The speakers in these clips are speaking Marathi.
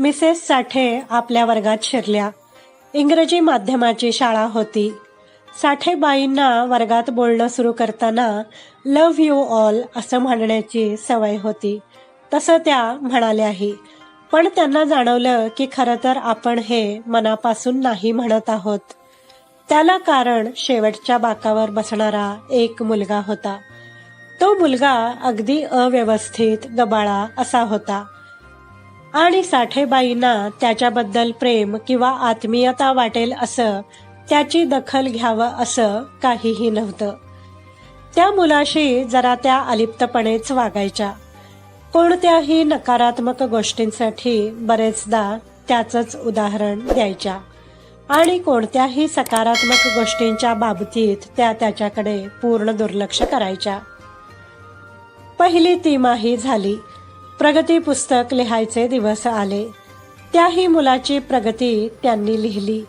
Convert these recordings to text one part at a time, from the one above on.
मिसेस साठे आपल्या वर्गात शिरल्या. इंग्रजी माध्यमाची शाळा होती. साठेबाईंना वर्गात बोलणं सुरू करताना लव्ह यू ऑल असं म्हणण्याची सवय होती. तसं त्या म्हणाल्याही. पण त्यांना जाणवलं की खरं तर आपण हे मनापासून नाही म्हणत आहोत. त्याला कारण शेवटच्या बाकावर बसणारा एक मुलगा होता. तो मुलगा अगदी अव्यवस्थित गबाळा असा होता. आणि साठेबाईंना त्याच्याबद्दल प्रेम किंवा आत्मीयता वाटेल असं त्याची दखल घ्यावं असं काहीही नव्हतं. त्या मुलाशी जरा त्या अलिप्तपणेच वागायच्या. कोणत्याही नकारात्मक गोष्टींसाठी बरेचदा त्याचंच उदाहरण द्यायच्या. आणि कोणत्याही सकारात्मक गोष्टींच्या बाबतीत त्या त्याच्याकडे पूर्ण दुर्लक्ष करायच्या. पहिली तिमाही झाली. प्रगती पुस्तक लिहायचे दिवस आले. त्याही मुलाची प्रगती त्यांनी लिहिली.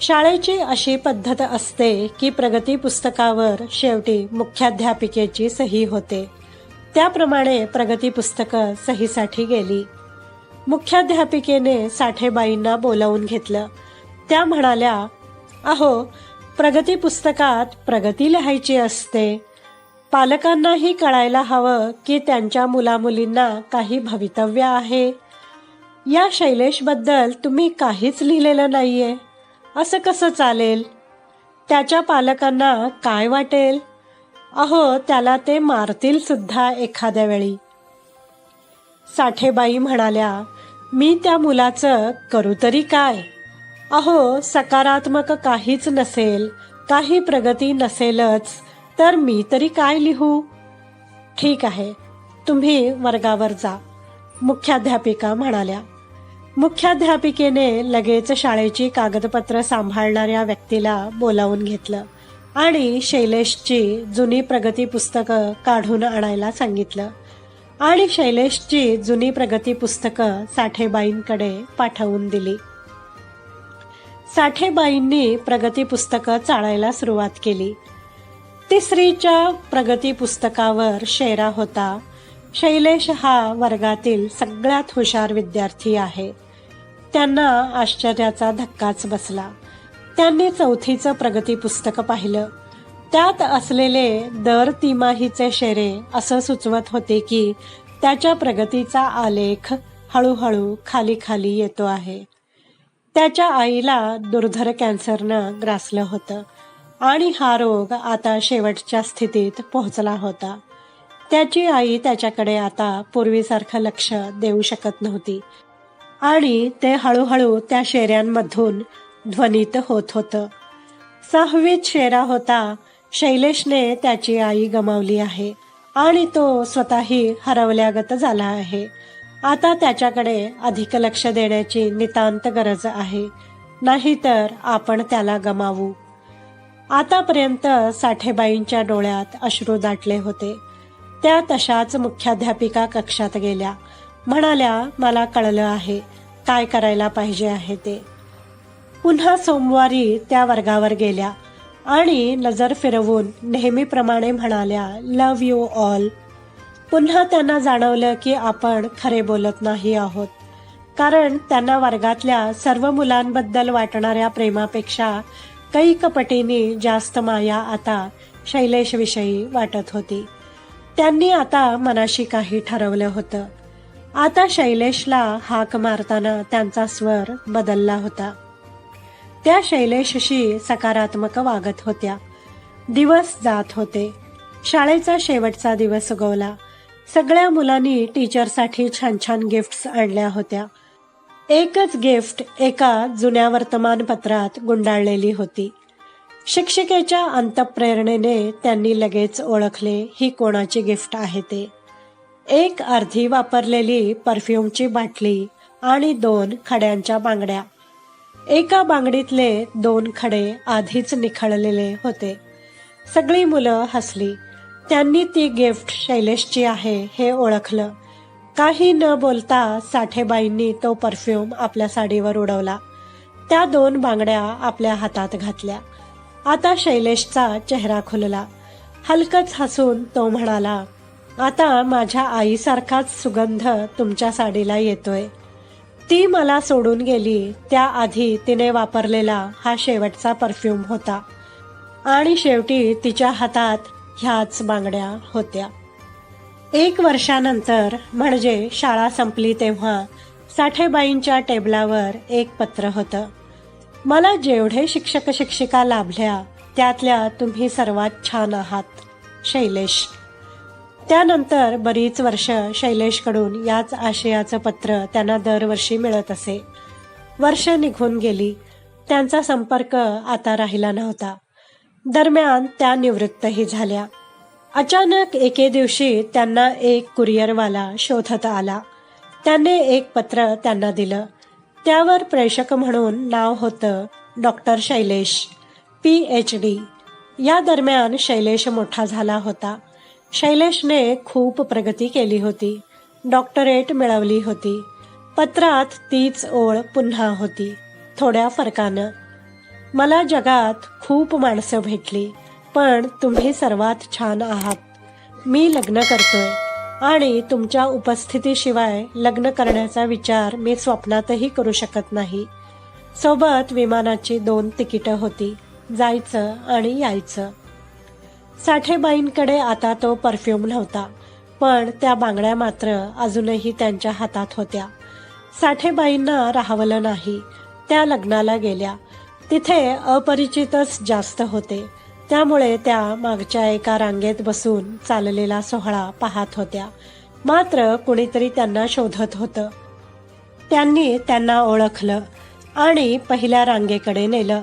शाळेची अशी पद्धत असते की प्रगती पुस्तकावर शेवटी मुख्याध्यापिकेची सही होते. त्याप्रमाणे प्रगती पुस्तकं सहीसाठी गेली. मुख्याध्यापिकेने साठेबाईंना बोलावून घेतलं. त्या म्हणाल्या अहो प्रगती पुस्तकात प्रगती लिहायची असते. पालकांनाही कळायला हवं की त्यांच्या मुलामुलींना काही भवितव्य आहे. या शैलेशबद्दल तुम्ही काहीच लिहिलेलं नाही आहे असं कसं चालेल? त्याच्या पालकांना काय वाटेल? अहो त्याला ते मारतील सुद्धा एखाद्या वेळी. साठेबाई म्हणाल्या मी त्या मुलाचं करू तरी काय? अहो सकारात्मक काहीच नसेल काही प्रगती नसेलच. तर मी तरी काय लिहू? ठीक आहे तुम्ही वर्गावर जा मुख्याध्यापिका म्हणाल्या. मुख्याध्यापिकेने लगेच शाळेची कागदपत्र सांभाळणाऱ्या व्यक्तीला बोलावून घेतलं आणि शैलेशची जुनी प्रगती पुस्तकं काढून आणायला सांगितलं. आणि शैलेशची जुनी प्रगती पुस्तकं साठेबाईंकडे पाठवून दिली. साठेबाईंनी प्रगती पुस्तकं चाळायला सुरुवात केली. तिसरीच्या प्रगती पुस्तकावर शेरा होता. शैलेश हा वर्गातील सगळ्यात हुशार विद्यार्थी आहे. त्यांना आश्चर्याचा धक्काच बसला. त्यांनी चौथीचं प्रगती पुस्तक पाहिलं. त्यात असलेले दर तिमाहीचे शेरे असं सुचवत होते की त्याच्या प्रगतीचा आलेख हळूहळू खाली खाली येतो आहे. त्याच्या आईला दुर्धर कॅन्सरनं ग्रासलं होतं. आणि हा रोग आता शेवटच्या स्थितीत पोहोचला होता. त्याची आई त्याच्याकडे आता पूर्वीसारखं लक्ष देऊ शकत नव्हती. आणि ते हळूहळू त्या शेऱ्यांमधून ध्वनित होत होतं. सहावीत शेरा होता शैलेशने त्याची आई गमावली आहे आणि तो स्वतःही हरवल्यागत झाला आहे. आता त्याच्याकडे अधिक लक्ष देण्याची नितांत गरज आहे. नाहीतर आपण त्याला गमावू. आतापर्यंत साठेबाईंच्या डोळ्यात अश्रू दाटले होते. त्या तशाच मुख्याध्यापिका कक्षात गेल्या. म्हणाल्या मला कळलं आहे. काय करायला पाहिजे आहे ते. पुन्हा सोमवारी त्या वर्गावर गेल्या आणि नजर फिरवून नेहमीप्रमाणे म्हणाल्या लव यू ऑल. पुन्हा त्यांना जाणवलं की आपण खरे बोलत नाही आहोत. कारण त्यांना वर्गातल्या सर्व मुलांबद्दल वाटणाऱ्या प्रेमापेक्षा कैक पटीने जास्त माया आता शैलेशविषयी वाटत होती. त्यांनी आता मनाशी काही ठरवलं होतं. आता शैलेशला हाक मारताना त्यांचा स्वर बदलला होता. त्या शैलेशशी सकारात्मक वागत होत्या. दिवस जात होते. शाळेचा शेवटचा दिवस उगवला. सगळ्या मुलांनी टीचरसाठी छान छान गिफ्ट्स आणल्या होत्या. एकच गिफ्ट एका जुन्या वर्तमानपत्रात गुंडाळलेली होती. शिक्षिकेच्या अंतप्रेरणेने त्यांनी लगेच ओळखले ही कोणाची गिफ्ट आहे ते. एक अर्धी वापरलेली परफ्यूमची बाटली आणि दोन खड्यांच्या बांगड्या. एका बांगडीतले दोन खडे आधीच निखळलेले होते. सगळी मुलं हसली. त्यांनी ती गिफ्ट शैलेशची आहे हे ओळखलं. काही न बोलता साठेबाईंनी तो परफ्यूम आपल्या साडीवर उडवला. त्या दोन बांगड्या आपल्या हातात घातल्या. आता शैलेशचा चेहरा खुलला. हलकच हसून तो म्हणाला आता माझ्या आईसारखाच सुगंध तुमच्या साडीला येतोय. ती मला सोडून गेली त्याआधी तिने वापरलेला हा शेवटचा परफ्यूम होता. आणि शेवटी तिच्या हातात ह्याच बांगड्या होत्या. एक वर्षानंतर म्हणजे शाळा संपली तेव्हा साठेबाईंच्या टेबलावर एक पत्र होतं. मला जेवढे शिक्षक शिक्षिका लाभल्या त्यातल्या तुम्ही सर्वात छान आहात शैलेश. त्यानंतर बरीच वर्ष शैलेशकडून याच आशयाचं पत्र त्यांना दरवर्षी मिळत असे. वर्ष निघून गेली. त्यांचा संपर्क आता राहिला नव्हता. दरम्यान त्या निवृत्तही झाल्या. अचानक एके दिवशी त्यांना एक कुरिअरवाला शोधत आला. त्याने एक पत्र त्यांना दिलं. त्यावर प्रेषक म्हणून नाव होतं doctor Shailesh P H D. या दरम्यान शैलेश मोठा झाला होता. शैलेशने खूप प्रगती केली होती. डॉक्टरेट मिळवली होती. पत्रात तीच ओळ पुन्हा होती. थोड्या फरकानं. मला जगात खूप माणसं भेटली. पण तुम्ही सर्वात छान आहात. मी लग्न करतोय आणि तुमच्या उपस्थितीशिवाय लग्न करण्याचा विचार मी स्वप्नातही करू शकत नाही. सोबत विमानाची दोन तिकीटं होती जायचं आणि यायचं. साठेबाईंकडे आता तो परफ्यूम नव्हता पण त्या बांगड्या मात्र अजूनही त्यांच्या हातात होत्या. साठेबाईंना राहवलं नाही त्या लग्नाला गेल्या. तिथे अपरिचितच जास्त होते. त्यामुळे त्या मागच्या एका रांगेत बसून चाललेला सोहळा पाहत होत्या. मात्र कुणीतरी त्यांना शोधत होतं. त्यांनी त्यांना ओळखलं आणि पहिल्या रांगेकडे नेलं.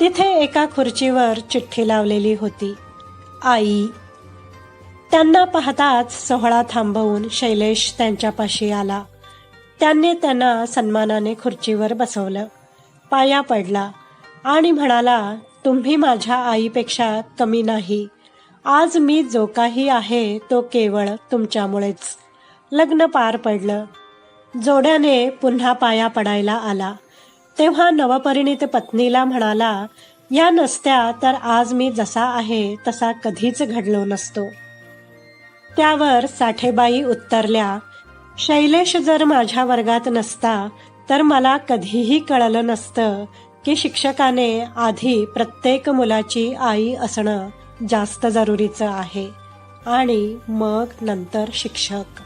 तिथे एका खुर्चीवर चिठ्ठी लावलेली होती. आई त्यांना पाहताच सोहळा थांबवून शैलेश त्यांच्यापाशी आला. त्यांनी त्यांना सन्मानाने खुर्चीवर बसवलं. पाया पडला आणि म्हणाला तुम्ही माझ्या आईपेक्षा कमी नाही. आज मी जो काही आहे तो केवळ तुमच्यामुळेच. लग्न पार पडलं. जोड्याने पुन्हा पाया पडायला आला. तेव्हा नवपरिणित पत्नीला म्हणाला या नसत्या तर आज मी जसा आहे तसा कधीच घडलो नसतो. त्यावर साठेबाई उत्तरल्या शैलेश जर माझ्या वर्गात नसता तर मला कधीही कळलं नसतं की शिक्षकाने आधी प्रत्येक मुलाची आई असणं जास्त जरुरीचं आहे आणि मग नंतर शिक्षक.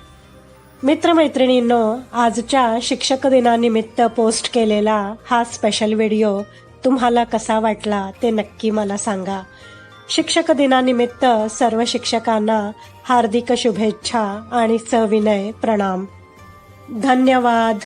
मित्रमैत्रिणींनो आजच्या शिक्षक दिनानिमित्त पोस्ट केलेला हा स्पेशल व्हिडिओ तुम्हाला कसा वाटला ते नक्की मला सांगा. शिक्षक दिनानिमित्त सर्व शिक्षकांना हार्दिक शुभेच्छा आणि सविनय प्रणाम. धन्यवाद.